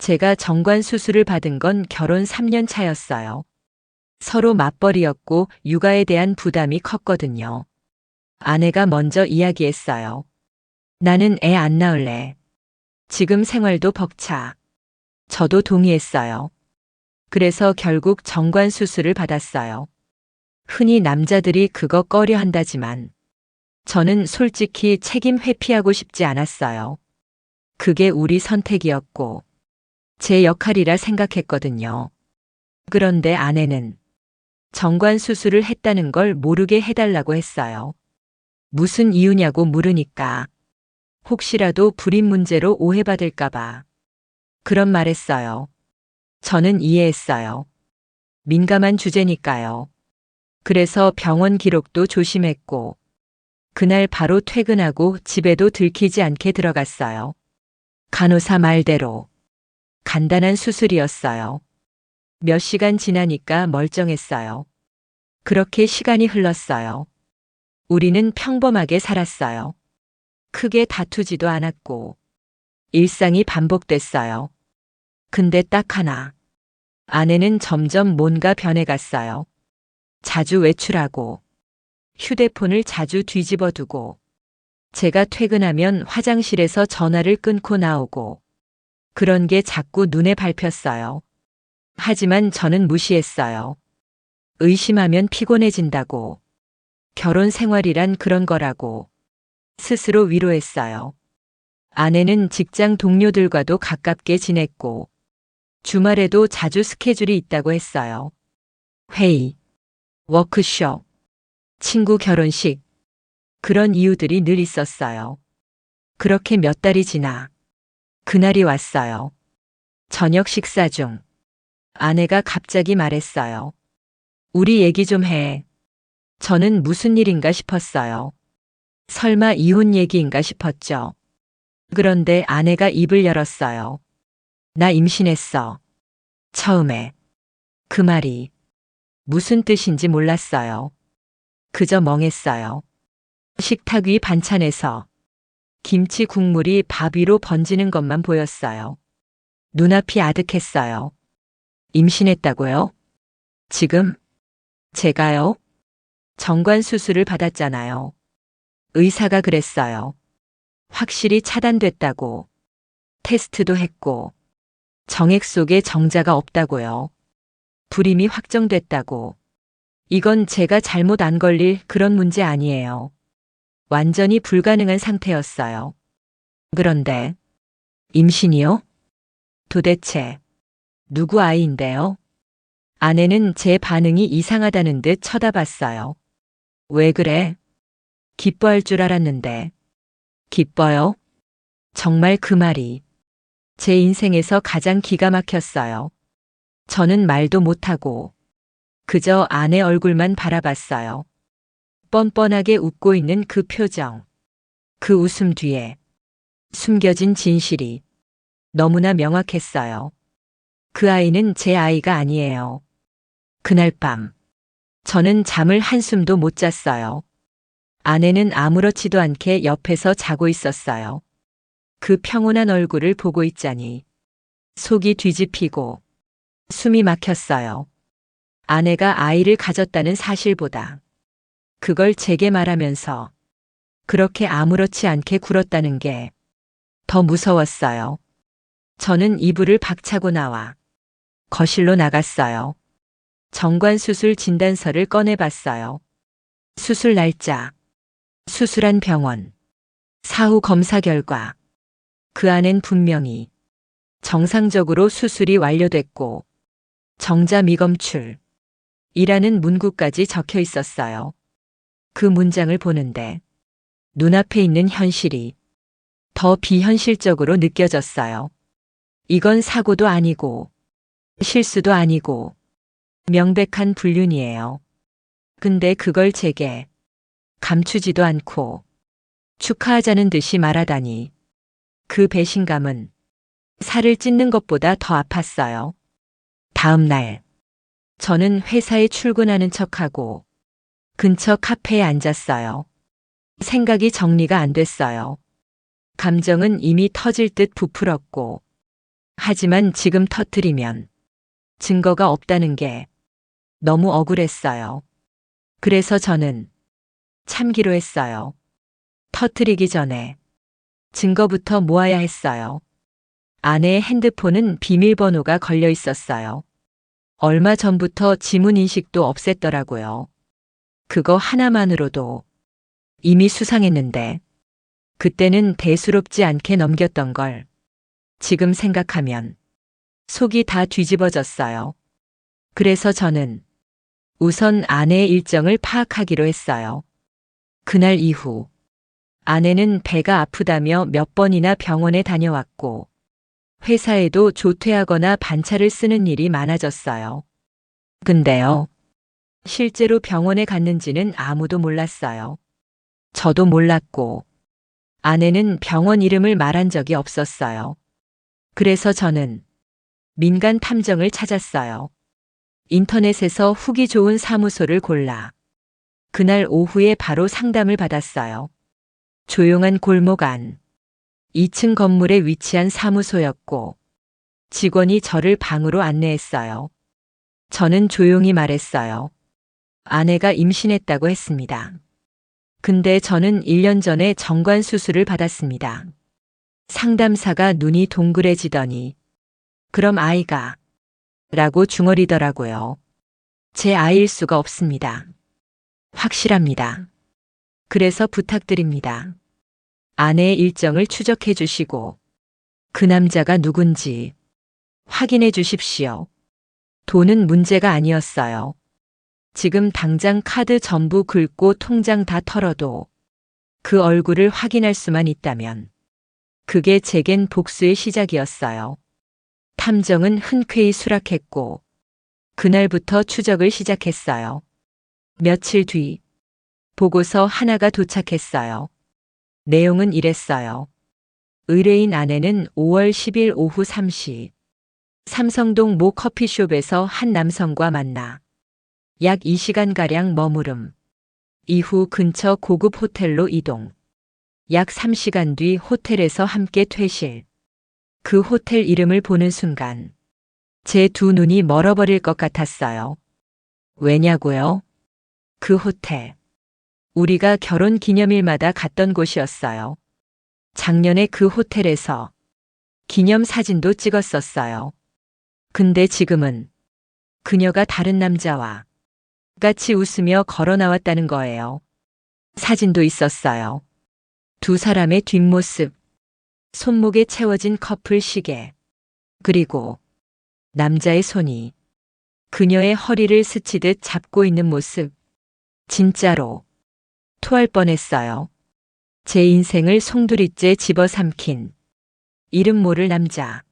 제가 정관 수술을 받은 건 결혼 3년 차였어요. 서로 맞벌이였고 육아에 대한 부담이 컸거든요. 아내가 먼저 이야기했어요. 나는 애 안 낳을래. 지금 생활도 벅차. 저도 동의했어요. 그래서 결국 정관 수술을 받았어요. 흔히 남자들이 그거 꺼려 한다지만 저는 솔직히 책임 회피하고 싶지 않았어요. 그게 우리 선택이었고 제 역할이라 생각했거든요. 그런데 아내는 정관 수술을 했다는 걸 모르게 해달라고 했어요. 무슨 이유냐고 물으니까 혹시라도 불임 문제로 오해받을까봐 그런 말 했어요. 저는 이해했어요. 민감한 주제니까요. 그래서 병원 기록도 조심했고, 그날 바로 퇴근하고 집에도 들키지 않게 들어갔어요. 간호사 말대로 간단한 수술이었어요. 몇 시간 지나니까 멀쩡했어요. 그렇게 시간이 흘렀어요. 우리는 평범하게 살았어요. 크게 다투지도 않았고, 일상이 반복됐어요. 근데 딱 하나. 아내는 점점 뭔가 변해갔어요. 자주 외출하고, 휴대폰을 자주 뒤집어 두고, 제가 퇴근하면 화장실에서 전화를 끊고 나오고, 그런 게 자꾸 눈에 밟혔어요. 하지만 저는 무시했어요. 의심하면 피곤해진다고. 결혼 생활이란 그런 거라고. 스스로 위로했어요. 아내는 직장 동료들과도 가깝게 지냈고, 주말에도 자주 스케줄이 있다고 했어요. 회의, 워크숍, 친구 결혼식, 그런 이유들이 늘 있었어요. 그렇게 몇 달이 지나, 그날이 왔어요. 저녁 식사 중, 아내가 갑자기 말했어요. 우리 얘기 좀 해. 저는 무슨 일인가 싶었어요. 설마 이혼 얘기인가 싶었죠. 그런데 아내가 입을 열었어요. 나 임신했어. 처음에. 그 말이 무슨 뜻인지 몰랐어요. 그저 멍했어요. 식탁 위 반찬에서 김치 국물이 밥 위로 번지는 것만 보였어요. 눈앞이 아득했어요. 임신했다고요? 지금? 제가요? 정관 수술을 받았잖아요. 의사가 그랬어요. 확실히 차단됐다고. 테스트도 했고. 정액 속에 정자가 없다고요. 불임이 확정됐다고. 이건 제가 잘못 안 걸릴 그런 문제 아니에요. 완전히 불가능한 상태였어요. 그런데, 임신이요? 도대체, 누구 아이인데요? 아내는 제 반응이 이상하다는 듯 쳐다봤어요. 왜 그래? 기뻐할 줄 알았는데. 기뻐요? 정말 그 말이 제 인생에서 가장 기가 막혔어요. 저는 말도 못하고 그저 아내 얼굴만 바라봤어요. 뻔뻔하게 웃고 있는 그 표정. 그 웃음 뒤에 숨겨진 진실이 너무나 명확했어요. 그 아이는 제 아이가 아니에요. 그날 밤 저는 잠을 한숨도 못 잤어요. 아내는 아무렇지도 않게 옆에서 자고 있었어요. 그 평온한 얼굴을 보고 있자니 속이 뒤집히고 숨이 막혔어요. 아내가 아이를 가졌다는 사실보다 그걸 제게 말하면서 그렇게 아무렇지 않게 굴었다는 게 더 무서웠어요. 저는 이불을 박차고 나와 거실로 나갔어요. 정관 수술 진단서를 꺼내봤어요. 수술 날짜, 수술한 병원, 사후 검사 결과, 그 안엔 분명히 정상적으로 수술이 완료됐고 정자 미검출 이라는 문구까지 적혀 있었어요. 그 문장을 보는데 눈앞에 있는 현실이 더 비현실적으로 느껴졌어요. 이건 사고도 아니고 실수도 아니고 명백한 불륜이에요. 근데 그걸 제게 감추지도 않고 축하하자는 듯이 말하다니 그 배신감은 살을 찢는 것보다 더 아팠어요. 다음 날, 저는 회사에 출근하는 척하고 근처 카페에 앉았어요. 생각이 정리가 안 됐어요. 감정은 이미 터질 듯 부풀었고, 하지만 지금 터트리면 증거가 없다는 게 너무 억울했어요. 그래서 저는 참기로 했어요. 터트리기 전에 증거부터 모아야 했어요. 아내의 핸드폰은 비밀번호가 걸려 있었어요. 얼마 전부터 지문 인식도 없앴더라고요. 그거 하나만으로도 이미 수상했는데 그때는 대수롭지 않게 넘겼던 걸 지금 생각하면 속이 다 뒤집어졌어요. 그래서 저는 우선 아내의 일정을 파악하기로 했어요. 그날 이후 아내는 배가 아프다며 몇 번이나 병원에 다녀왔고 회사에도 조퇴하거나 반차를 쓰는 일이 많아졌어요. 근데요. 실제로 병원에 갔는지는 아무도 몰랐어요. 저도 몰랐고 아내는 병원 이름을 말한 적이 없었어요. 그래서 저는 민간 탐정을 찾았어요. 인터넷에서 후기 좋은 사무소를 골라 그날 오후에 바로 상담을 받았어요. 조용한 골목 안 2층 건물에 위치한 사무소였고 직원이 저를 방으로 안내했어요. 저는 조용히 말했어요. 아내가 임신했다고 했습니다. 근데 저는 1년 전에 정관 수술을 받았습니다. 상담사가 눈이 동그래지더니 그럼 아이가 라고 중얼이더라고요. 제 아이일 수가 없습니다. 확실합니다. 그래서 부탁드립니다. 아내의 일정을 추적해 주시고 그 남자가 누군지 확인해 주십시오. 돈은 문제가 아니었어요. 지금 당장 카드 전부 긁고 통장 다 털어도 그 얼굴을 확인할 수만 있다면 그게 제겐 복수의 시작이었어요. 탐정은 흔쾌히 수락했고 그날부터 추적을 시작했어요. 며칠 뒤 보고서 하나가 도착했어요. 내용은 이랬어요. 의뢰인 아내는 5월 10일 오후 3시 삼성동 모 커피숍에서 한 남성과 만나 약 2시간가량 머무름. 이후 근처 고급 호텔로 이동. 약 3시간 뒤 호텔에서 함께 퇴실. 그 호텔 이름을 보는 순간 제 두 눈이 멀어버릴 것 같았어요. 왜냐고요? 그 호텔. 우리가 결혼 기념일마다 갔던 곳이었어요. 작년에 그 호텔에서 기념 사진도 찍었었어요. 근데 지금은 그녀가 다른 남자와 같이 웃으며 걸어 나왔다는 거예요. 사진도 있었어요. 두 사람의 뒷모습, 손목에 채워진 커플 시계, 그리고 남자의 손이 그녀의 허리를 스치듯 잡고 있는 모습. 진짜로 토할 뻔했어요. 제 인생을 송두리째 집어삼킨 이름 모를 남자.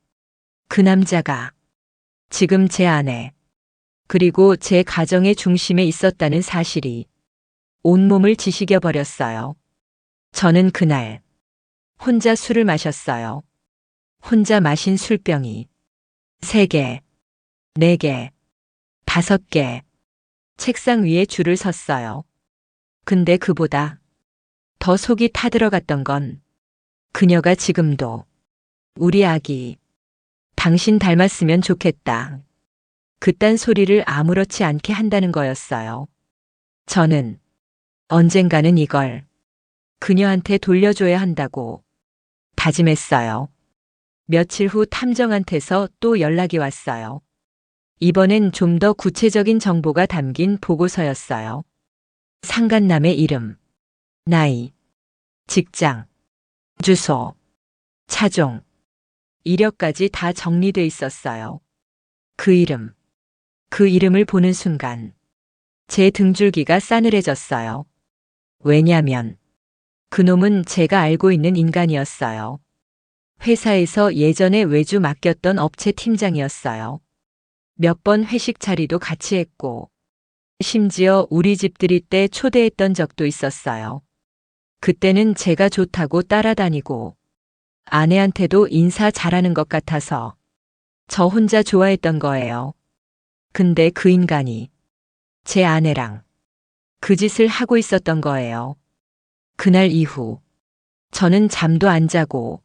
그 남자가 지금 제 아내, 그리고 제 가정의 중심에 있었다는 사실이 온몸을 지식여 버렸어요. 저는 그날 혼자 술을 마셨어요. 혼자 마신 술병이 세 개, 네 개, 다섯 개, 책상 위에 줄을 섰어요. 근데 그보다 더 속이 타들어갔던 건 그녀가 지금도 우리 아기 당신 닮았으면 좋겠다. 그딴 소리를 아무렇지 않게 한다는 거였어요. 저는 언젠가는 이걸 그녀한테 돌려줘야 한다고 다짐했어요. 며칠 후 탐정한테서 또 연락이 왔어요. 이번엔 좀 더 구체적인 정보가 담긴 보고서였어요. 상간남의 이름, 나이, 직장, 주소, 차종, 이력까지 다 정리돼 있었어요. 그 이름, 그 이름을 보는 순간 제 등줄기가 싸늘해졌어요. 왜냐면 그놈은 제가 알고 있는 인간이었어요. 회사에서 예전에 외주 맡겼던 업체 팀장이었어요. 몇 번 회식 자리도 같이 했고, 심지어 우리 집들이 때 초대했던 적도 있었어요. 그때는 제가 좋다고 따라다니고, 아내한테도 인사 잘하는 것 같아서 저 혼자 좋아했던 거예요. 근데 그 인간이 제 아내랑 그 짓을 하고 있었던 거예요. 그날 이후 저는 잠도 안 자고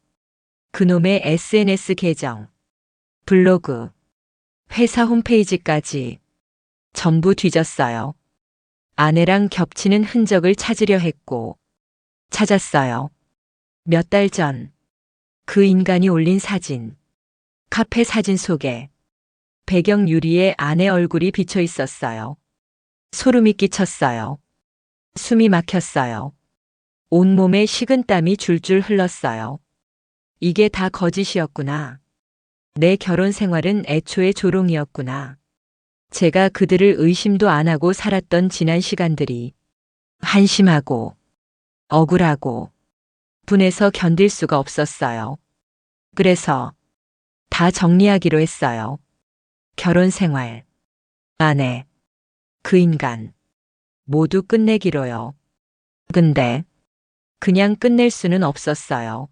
그놈의 SNS 계정, 블로그, 회사 홈페이지까지 전부 뒤졌어요. 아내랑 겹치는 흔적을 찾으려 했고, 찾았어요. 몇 달 전, 그 인간이 올린 사진, 카페 사진 속에 배경 유리에 아내 얼굴이 비쳐 있었어요. 소름이 끼쳤어요. 숨이 막혔어요. 온몸에 식은 땀이 줄줄 흘렀어요. 이게 다 거짓이었구나. 내 결혼 생활은 애초에 조롱이었구나. 제가 그들을 의심도 안 하고 살았던 지난 시간들이 한심하고 억울하고 분해서 견딜 수가 없었어요. 그래서 다 정리하기로 했어요. 결혼 생활, 아내, 그 인간, 모두 끝내기로요. 근데 그냥 끝낼 수는 없었어요.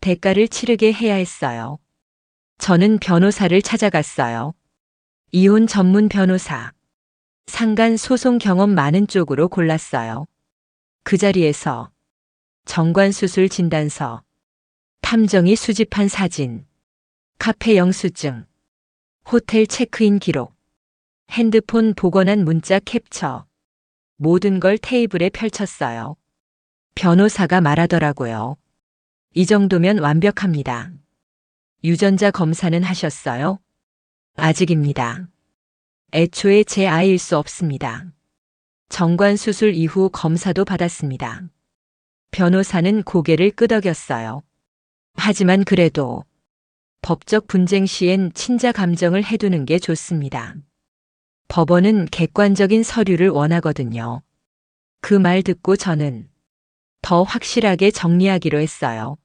대가를 치르게 해야 했어요. 저는 변호사를 찾아갔어요. 이혼 전문 변호사. 상간 소송 경험 많은 쪽으로 골랐어요. 그 자리에서 정관수술 진단서, 탐정이 수집한 사진, 카페 영수증, 호텔 체크인 기록, 핸드폰 복원한 문자 캡처, 모든 걸 테이블에 펼쳤어요. 변호사가 말하더라고요. 이 정도면 완벽합니다. 유전자 검사는 하셨어요? 아직입니다. 애초에 제 아이일 수 없습니다. 정관 수술 이후 검사도 받았습니다. 변호사는 고개를 끄덕였어요. 하지만 그래도 법적 분쟁 시엔 친자 감정을 해두는 게 좋습니다. 법원은 객관적인 서류를 원하거든요. 그 말 듣고 저는 더 확실하게 정리하기로 했어요.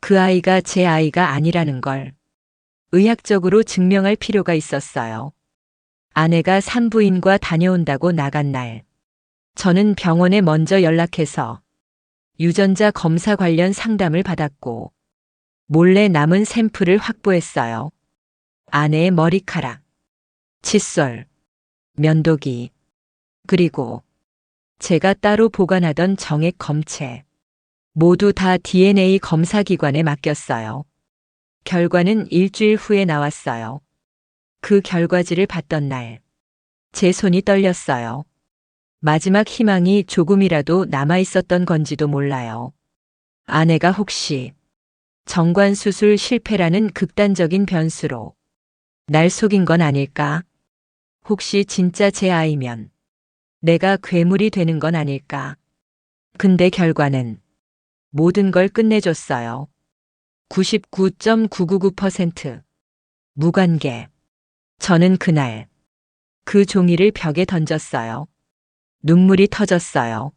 그 아이가 제 아이가 아니라는 걸 의학적으로 증명할 필요가 있었어요. 아내가 산부인과 다녀온다고 나간 날, 저는 병원에 먼저 연락해서 유전자 검사 관련 상담을 받았고, 몰래 남은 샘플을 확보했어요. 아내의 머리카락, 칫솔, 면도기, 그리고 제가 따로 보관하던 정액 검체, 모두 다 DNA 검사 기관에 맡겼어요. 결과는 일주일 후에 나왔어요. 그 결과지를 봤던 날, 제 손이 떨렸어요. 마지막 희망이 조금이라도 남아 있었던 건지도 몰라요. 아내가 혹시 정관 수술 실패라는 극단적인 변수로 날 속인 건 아닐까? 혹시 진짜 제 아이면 내가 괴물이 되는 건 아닐까? 근데 결과는 모든 걸 끝내줬어요. 99.999% 무관계. 저는 그날 그 종이를 벽에 던졌어요. 눈물이 터졌어요.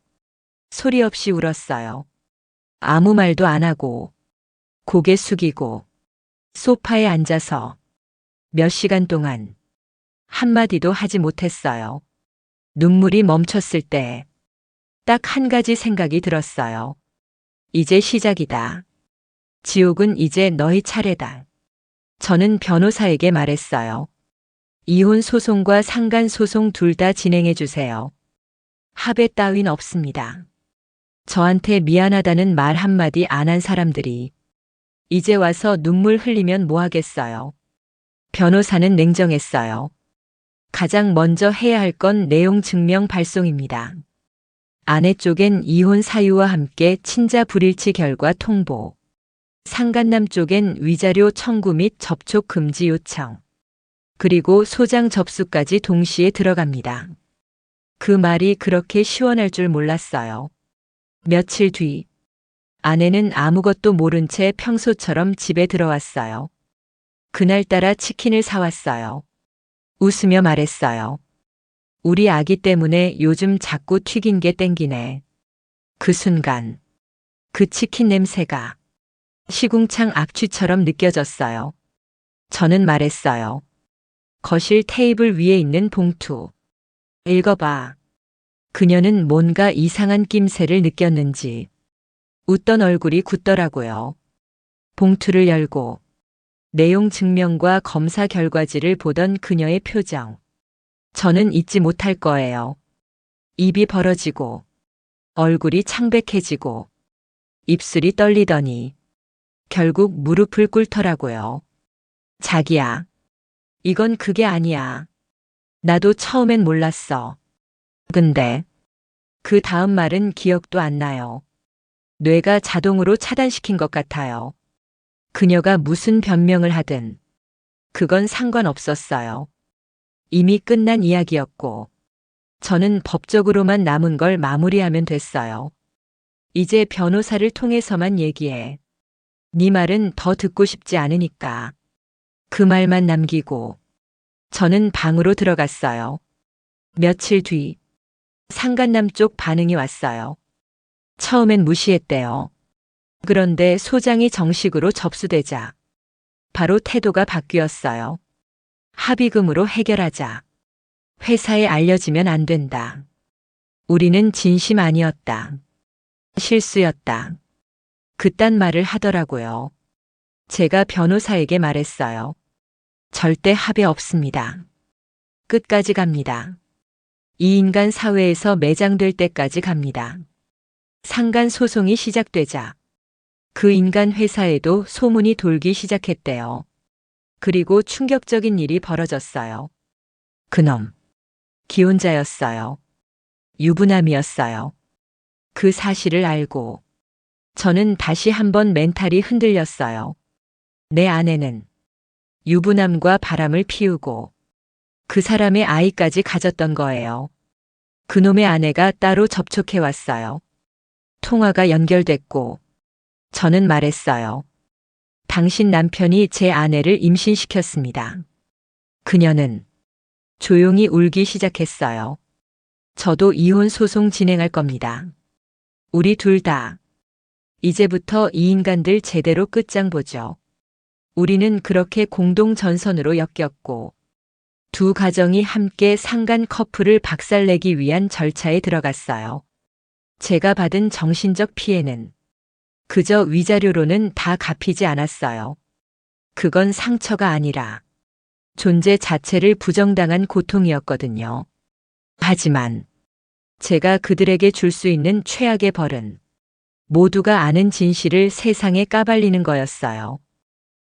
소리 없이 울었어요. 아무 말도 안 하고 고개 숙이고 소파에 앉아서 몇 시간 동안 한마디도 하지 못했어요. 눈물이 멈췄을 때 딱 한 가지 생각이 들었어요. 이제 시작이다. 지옥은 이제 너희 차례다. 저는 변호사에게 말했어요. 이혼 소송과 상간 소송 둘 다 진행해 주세요. 합의 따윈 없습니다. 저한테 미안하다는 말 한마디 안 한 사람들이 이제 와서 눈물 흘리면 뭐 하겠어요. 변호사는 냉정했어요. 가장 먼저 해야 할 건 내용 증명 발송입니다. 아내 쪽엔 이혼 사유와 함께 친자 불일치 결과 통보. 상간남 쪽엔 위자료 청구 및 접촉 금지 요청. 그리고 소장 접수까지 동시에 들어갑니다. 그 말이 그렇게 시원할 줄 몰랐어요. 며칠 뒤, 아내는 아무것도 모른 채 평소처럼 집에 들어왔어요. 그날따라 치킨을 사왔어요. 웃으며 말했어요. 우리 아기 때문에 요즘 자꾸 튀긴 게 땡기네. 그 순간, 그 치킨 냄새가 시궁창 악취처럼 느껴졌어요. 저는 말했어요. 거실 테이블 위에 있는 봉투. 읽어봐. 그녀는 뭔가 이상한 낌새를 느꼈는지 웃던 얼굴이 굳더라고요. 봉투를 열고 내용 증명과 검사 결과지를 보던 그녀의 표정. 저는 잊지 못할 거예요. 입이 벌어지고 얼굴이 창백해지고 입술이 떨리더니 결국 무릎을 꿇더라고요. 자기야. 이건 그게 아니야. 나도 처음엔 몰랐어. 근데 그 다음 말은 기억도 안 나요. 뇌가 자동으로 차단시킨 것 같아요. 그녀가 무슨 변명을 하든 그건 상관없었어요. 이미 끝난 이야기였고 저는 법적으로만 남은 걸 마무리하면 됐어요. 이제 변호사를 통해서만 얘기해. 네 말은 더 듣고 싶지 않으니까. 그 말만 남기고 저는 방으로 들어갔어요. 며칠 뒤 상간남 쪽 반응이 왔어요. 처음엔 무시했대요. 그런데 소장이 정식으로 접수되자 바로 태도가 바뀌었어요. 합의금으로 해결하자. 회사에 알려지면 안 된다. 우리는 진심 아니었다. 실수였다. 그딴 말을 하더라고요. 제가 변호사에게 말했어요. 절대 합의 없습니다. 끝까지 갑니다. 이 인간 사회에서 매장될 때까지 갑니다. 상간 소송이 시작되자 그 인간 회사에도 소문이 돌기 시작했대요. 그리고 충격적인 일이 벌어졌어요. 그놈. 기혼자였어요. 유부남이었어요. 그 사실을 알고 저는 다시 한번 멘탈이 흔들렸어요. 내 아내는 유부남과 바람을 피우고 그 사람의 아이까지 가졌던 거예요. 그놈의 아내가 따로 접촉해 왔어요. 통화가 연결됐고 저는 말했어요. 당신 남편이 제 아내를 임신시켰습니다. 그녀는 조용히 울기 시작했어요. 저도 이혼 소송 진행할 겁니다. 우리 둘 다. 이제부터 이 인간들 제대로 끝장 보죠. 우리는 그렇게 공동 전선으로 엮였고 두 가정이 함께 상간 커플을 박살내기 위한 절차에 들어갔어요. 제가 받은 정신적 피해는 그저 위자료로는 다 갚이지 않았어요. 그건 상처가 아니라 존재 자체를 부정당한 고통이었거든요. 하지만 제가 그들에게 줄 수 있는 최악의 벌은 모두가 아는 진실을 세상에 까발리는 거였어요.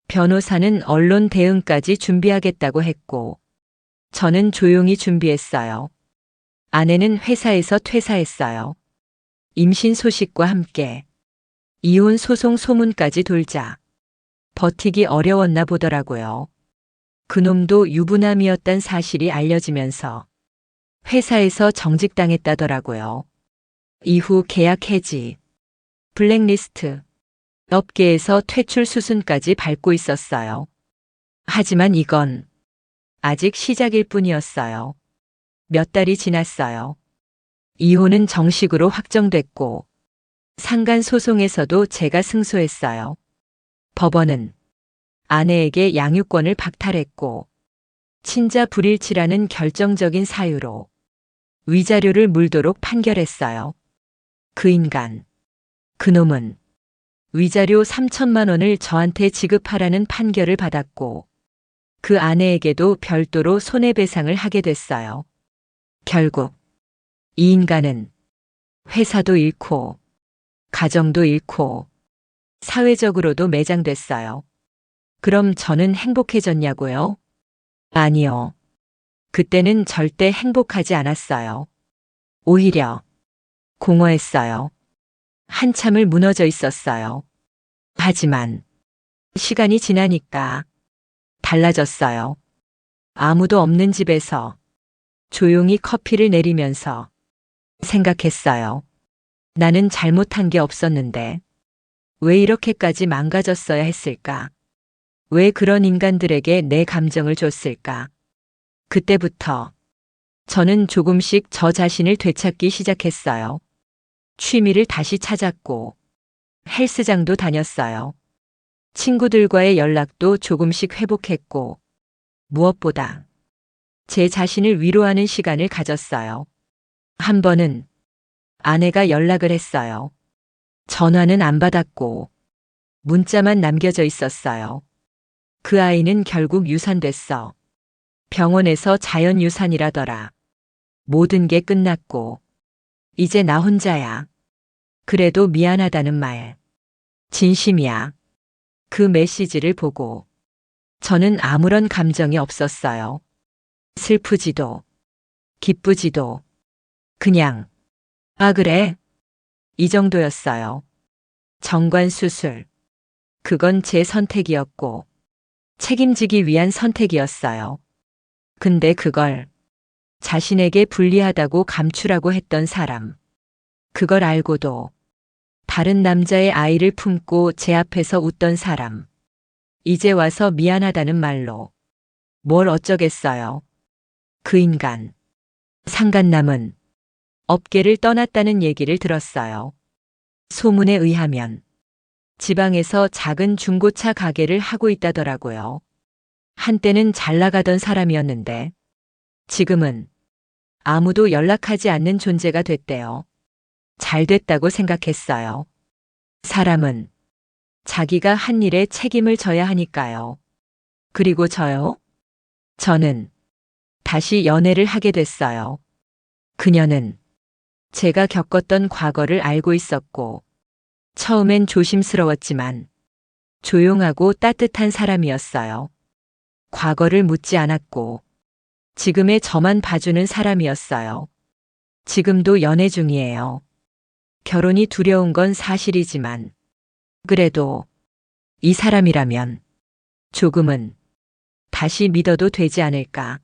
변호사는 언론 대응까지 준비하겠다고 했고, 저는 조용히 준비했어요. 아내는 회사에서 퇴사했어요. 임신 소식과 함께 이혼 소송 소문까지 돌자 버티기 어려웠나 보더라고요. 그놈도 유부남이었단 사실이 알려지면서 회사에서 정직당했다더라고요. 이후 계약 해지, 블랙리스트, 업계에서 퇴출 수순까지 밟고 있었어요. 하지만 이건 아직 시작일 뿐이었어요. 몇 달이 지났어요. 이혼은 정식으로 확정됐고 상간 소송에서도 제가 승소했어요. 법원은 아내에게 양육권을 박탈했고 친자 불일치라는 결정적인 사유로 위자료를 물도록 판결했어요. 그 인간, 그놈은 위자료 3천만 원을 저한테 지급하라는 판결을 받았고 그 아내에게도 별도로 손해배상을 하게 됐어요. 결국 이 인간은 회사도 잃고 가정도 잃고 사회적으로도 매장됐어요. 그럼 저는 행복해졌냐고요? 아니요. 그때는 절대 행복하지 않았어요. 오히려 공허했어요. 한참을 무너져 있었어요. 하지만 시간이 지나니까 달라졌어요. 아무도 없는 집에서 조용히 커피를 내리면서 생각했어요. 나는 잘못한 게 없었는데 왜 이렇게까지 망가졌어야 했을까? 왜 그런 인간들에게 내 감정을 줬을까? 그때부터 저는 조금씩 저 자신을 되찾기 시작했어요. 취미를 다시 찾았고 헬스장도 다녔어요. 친구들과의 연락도 조금씩 회복했고 무엇보다 제 자신을 위로하는 시간을 가졌어요. 한 번은 아내가 연락을 했어요. 전화는 안 받았고 문자만 남겨져 있었어요. 그 아이는 결국 유산됐어. 병원에서 자연유산이라더라. 모든 게 끝났고 이제 나 혼자야. 그래도 미안하다는 말. 진심이야. 그 메시지를 보고 저는 아무런 감정이 없었어요. 슬프지도, 기쁘지도, 그냥, 아, 그래. 이 정도였어요. 정관 수술. 그건 제 선택이었고, 책임지기 위한 선택이었어요. 근데 그걸 자신에게 불리하다고 감추라고 했던 사람. 그걸 알고도 다른 남자의 아이를 품고 제 앞에서 웃던 사람. 이제 와서 미안하다는 말로 뭘 어쩌겠어요. 그 인간. 상간남은 업계를 떠났다는 얘기를 들었어요. 소문에 의하면 지방에서 작은 중고차 가게를 하고 있다더라고요. 한때는 잘 나가던 사람이었는데 지금은 아무도 연락하지 않는 존재가 됐대요. 잘 됐다고 생각했어요. 사람은 자기가 한 일에 책임을 져야 하니까요. 그리고 저요? 저는 다시 연애를 하게 됐어요. 그녀는 제가 겪었던 과거를 알고 있었고, 처음엔 조심스러웠지만 조용하고 따뜻한 사람이었어요. 과거를 묻지 않았고, 지금의 저만 봐주는 사람이었어요. 지금도 연애 중이에요. 결혼이 두려운 건 사실이지만, 그래도 이 사람이라면 조금은 다시 믿어도 되지 않을까.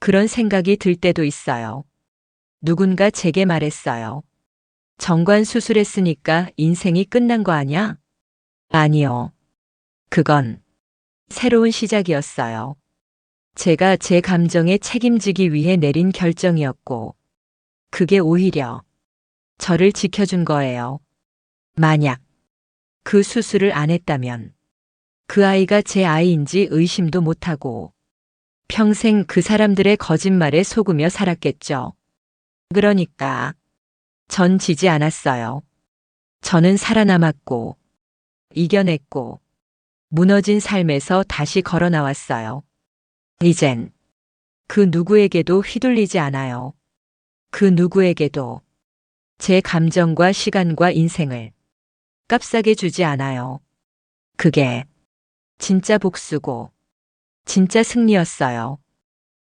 그런 생각이 들 때도 있어요. 누군가 제게 말했어요. 정관 수술했으니까 인생이 끝난 거 아냐? 아니요. 그건 새로운 시작이었어요. 제가 제 감정에 책임지기 위해 내린 결정이었고, 그게 오히려 저를 지켜준 거예요. 만약 그 수술을 안 했다면 그 아이가 제 아이인지 의심도 못하고 평생 그 사람들의 거짓말에 속으며 살았겠죠. 그러니까 전 지지 않았어요. 저는 살아남았고 이겨냈고 무너진 삶에서 다시 걸어 나왔어요. 이젠 그 누구에게도 휘둘리지 않아요. 그 누구에게도 제 감정과 시간과 인생을 값싸게 주지 않아요. 그게 진짜 복수고 진짜 승리였어요.